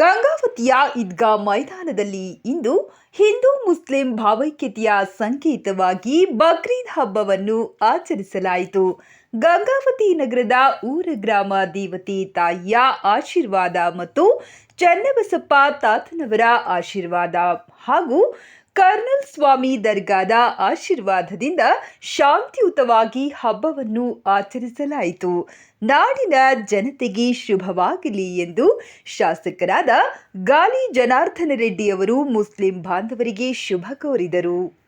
ನಗರಿಯ ಈದ್ಗಾ ಮೈದಾನದಲ್ಲಿ ಇಂದು ಹಿಂದೂ ಮುಸ್ಲಿಂ ಭಾವೈಕ್ಯತೆಯ ಸಂಕೇತವಾಗಿ ಬಕ್ರೀದ್ ಹಬ್ಬವನ್ನು ಆಚರಿಸಲಾಯಿತು. ಗಂಗಾವತಿ ನಗರದ ಊರ ಗ್ರಾಮ ದೇವತೆ ತಾಯಿಯ ಆಶೀರ್ವಾದ ಮತ್ತು ಚನ್ನಬಸಪ್ಪ ತಾತನವರ ಆಶೀರ್ವಾದ ಹಾಗೂ ಕರ್ನಲ್ ಸ್ವಾಮಿ ದರ್ಗಾದ ಆಶೀರ್ವಾದದಿಂದ ಶಾಂತಿಯುತವಾಗಿ ಹಬ್ಬವನ್ನು ಆಚರಿಸಲಾಯಿತು. ನಾಡಿನ ಜನತೆಗೆ ಶುಭವಾಗಲಿ ಎಂದು ಶಾಸಕರಾದ ಗಾಲಿ ಜನಾರ್ದನ ರೆಡ್ಡಿ ಅವರು ಮುಸ್ಲಿಂ ಬಾಂಧವರಿಗೆ ಶುಭ ಕೋರಿದರು.